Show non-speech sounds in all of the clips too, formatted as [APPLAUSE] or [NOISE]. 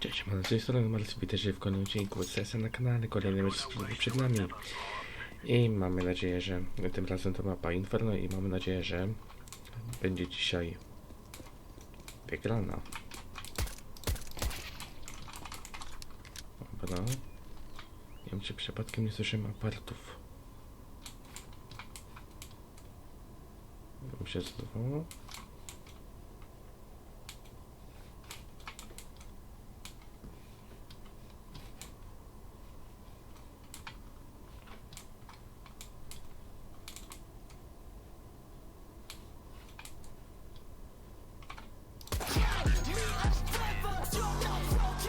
Cześć, mam z tej strony Marcin, witajcie w kolejnym odcinku CS na kanale, kolejny mecz przed nami. I mamy nadzieję, że tym razem to mapa Inferno i mamy nadzieję, że będzie dzisiaj wygrana. Dobra. Nie wiem, czy przypadkiem nie słyszymy aparatów. Bym się zdawało.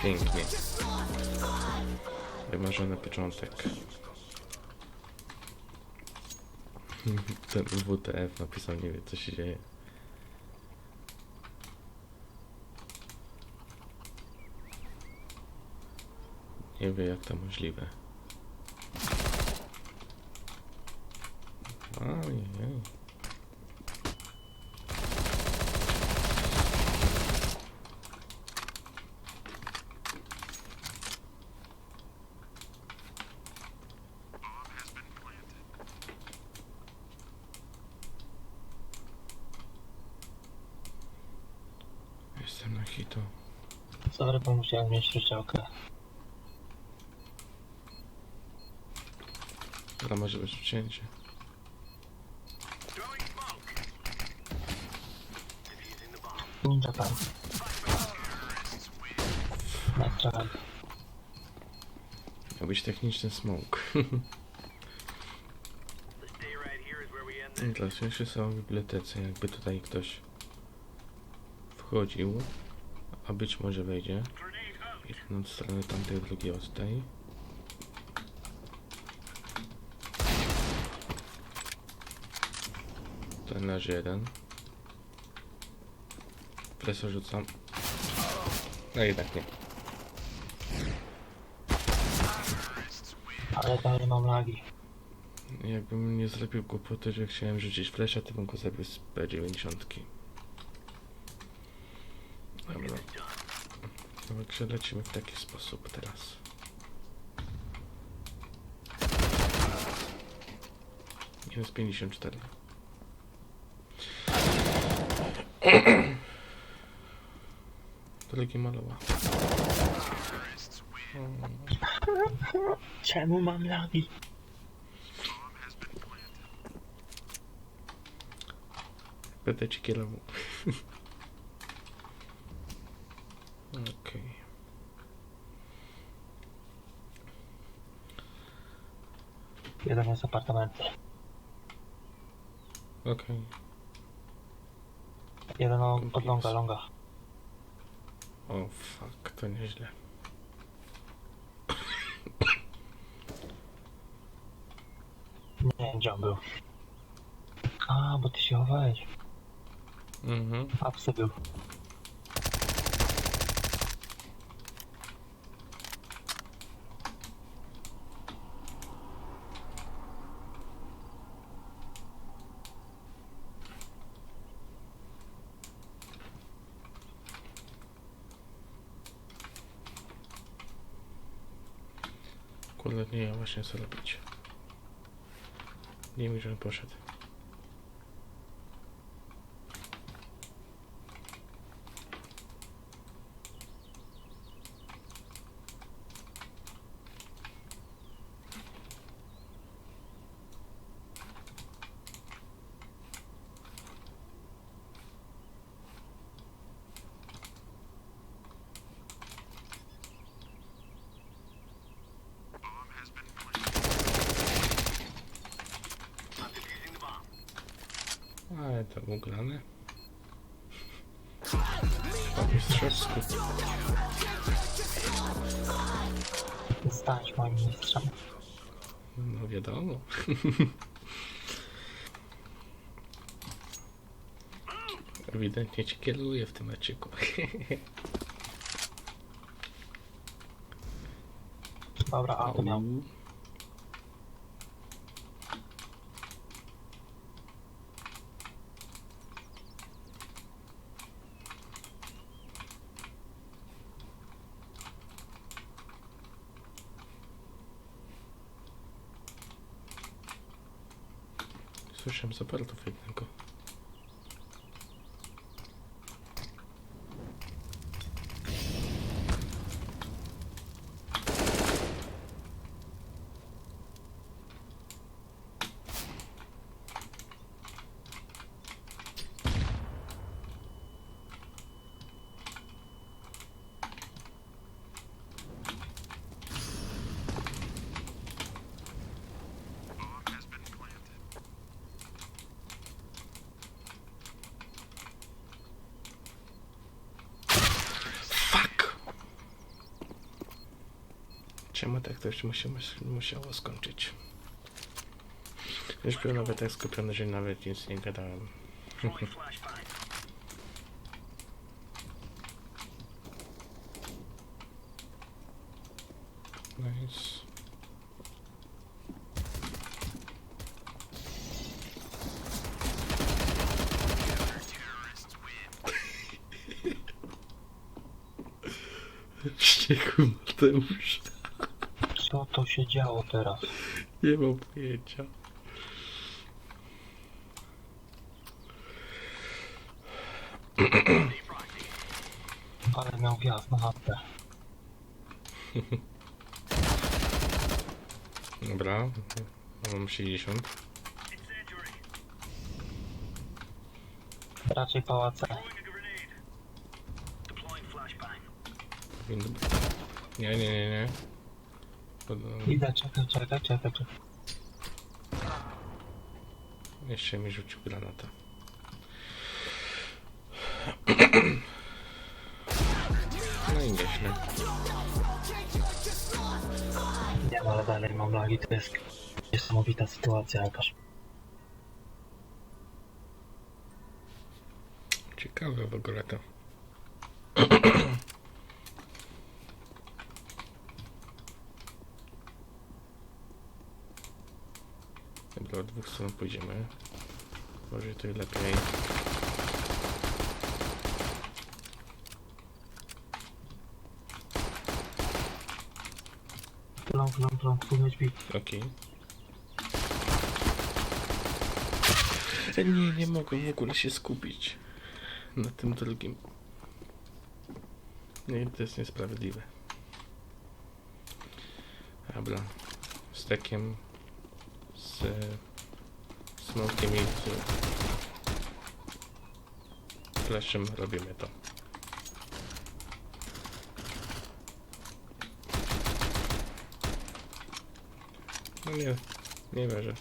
Pięknie. Wymarzony początek. Ten WTF napisał, nie wie co się dzieje. Nie wie jak to możliwe. Ojej. Hito. Sorry, bo musiałem mieć rozdziałkę. Ale może być wcięcie. Ninja tam. Nastrzelaj. Miał być techniczny smoke. Teraz jeszcze są w bibliotece, jakby tutaj ktoś wchodził, a być może wejdzie. Jeden od strony tamtej, drugi od tej. Ten leży jeden. Presję rzucam. No jednak nie. Ale dalej mam lagi. Jakbym nie zrobił głupoty, że chciałem rzucić flesza, to bym go zabił z P90. Dobra. Także lecimy w taki sposób teraz. Minus 54. Drogi maloła. Czemu mam lagi? Będę ci kierował. Okej. Jeden jest apartamenty. Okej. Jeden o, pod longa, longa. O fuck, to nieźle. Nie wiem gdzie on był. A, bo ty się chowałeś. Mhm. Apsy był. Ja właśnie co robić. Nie mi, że on poszedł. Ale to ugrane. Mistrzowsku. Stać moim mistrzem. No wiadomo. [LAUGHS] Ewidentnie ci kieruje w tym meczyku. Dobra, a to miał. Сушим запер, то видненько. Czemu tak to musi, musiało skończyć? Już był nawet tak skupiony, że nawet nic nie gadałem. [LAUGHS] Nice. [LAUGHS] Ściekły Mateusz. Co to się działo teraz? Nie mam pojęcia. Ale miał wjazd na chatę. Dobra. Mam 60. Raczej pałace. Nie, nie, nie, nie. Pod- Idę, czekaj, czekaj, czekaj, czekaj. Jeszcze mi rzucił granata. No i nieźle. Nie ale dalej mam lagi, to jest niesamowita sytuacja jakaś. Ciekawe w ogóle to. Od dwóch stron pójdziemy. Może to lepiej. Long, long, long, full HP. Okej. Nie, nie mogę w ogóle się skupić na tym drugim. Nie, to jest niesprawiedliwe. Dobra. Z takim... Z... Smokiem i z... Flashem robimy to. No nie, nie wierzę.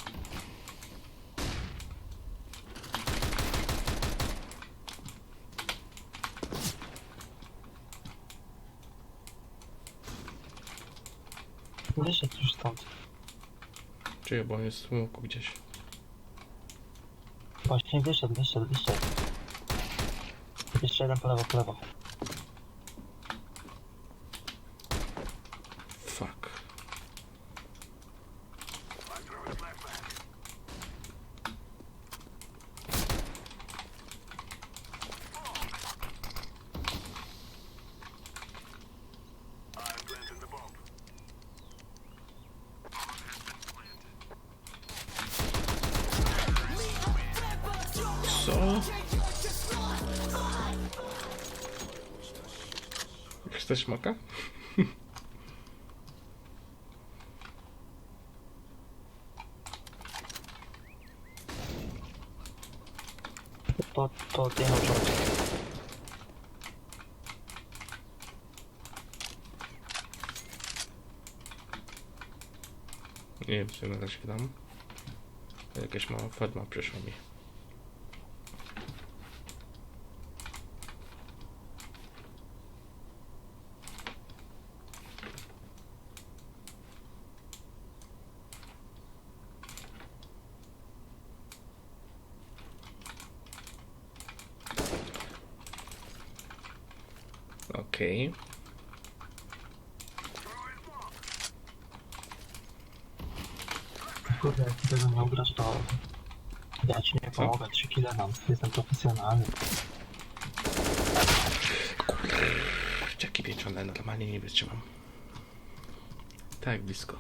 Wyszedł już stąd. Czuję, bo on jest w smoku gdzieś. Właśnie wyszedł, wyszedł, wyszedł. Jeszcze jeden po lewo, po lewo. Chcesz maka? To, to rząd. Nie wiem, co na razie dam. Jakaś mała forma przyszła mi. Okej. Kurde, jak ty tego miał grać, to... Ja ci nie pomogę, 3 kile mam. Jestem profesjonalny. Kurczaki pieczone, normalnie nie wytrzymam. Tak blisko.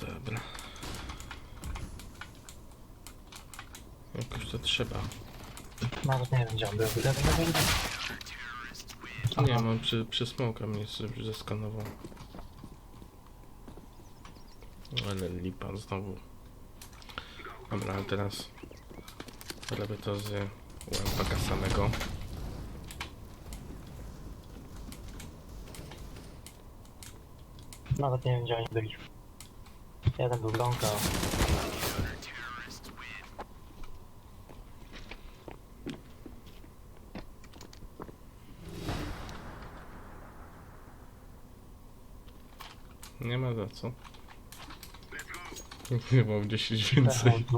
Dobra. Dobra. Jakoś to trzeba. Nawet nie wiem gdzie on był. Lewy, lewy, lewy. Nie, Aha. mam przy, przy smoka mnie z- zeskanował. Ale lipa znowu. Dobra, ale teraz robię to z łępaka samego. Nawet nie wiem gdzie oni byli. Jeden był ląka. Nie ma za co. [LAUGHS] Nie mam 10 więcej. Jest.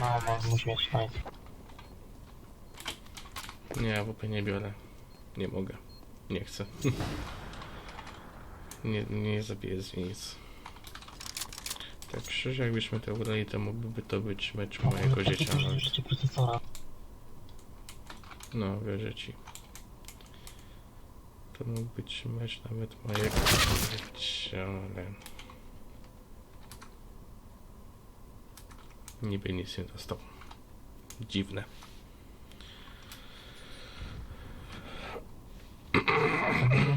No, no, no, musi mieć nice. Nie, AWP nie biorę. Nie mogę. Nie chcę. [LAUGHS] nie, nie zabiję z nic. Tak szczerze, jakbyśmy to ugrali, to mógłby to być mecz mojego dzieciaka. No, wierzę ci. To mógł być mecz nawet mojego ale... Niby nic nie dostał. Dziwne.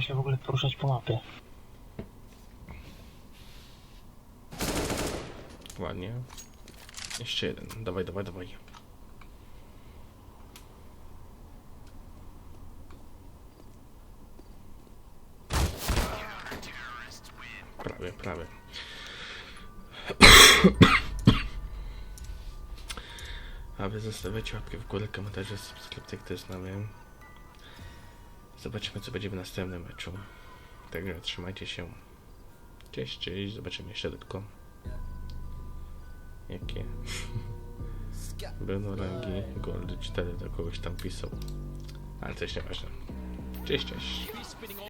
Się w ogóle poruszać po mapie. Ładnie. Jeszcze jeden. Dawaj, dawaj, dawaj. Prawie, prawie. A wy zostawiacie łapkę w górę, komentarze, subskrypcje, kto jest nowy. Zobaczymy, co będzie w następnym meczu. Także trzymajcie się. Cześć, cześć. Zobaczymy jeszcze tylko. Jakie? [LAUGHS] Będą rangi Gold 4 do kogoś tam pisał. Ale coś nieważne. Cześć, cześć.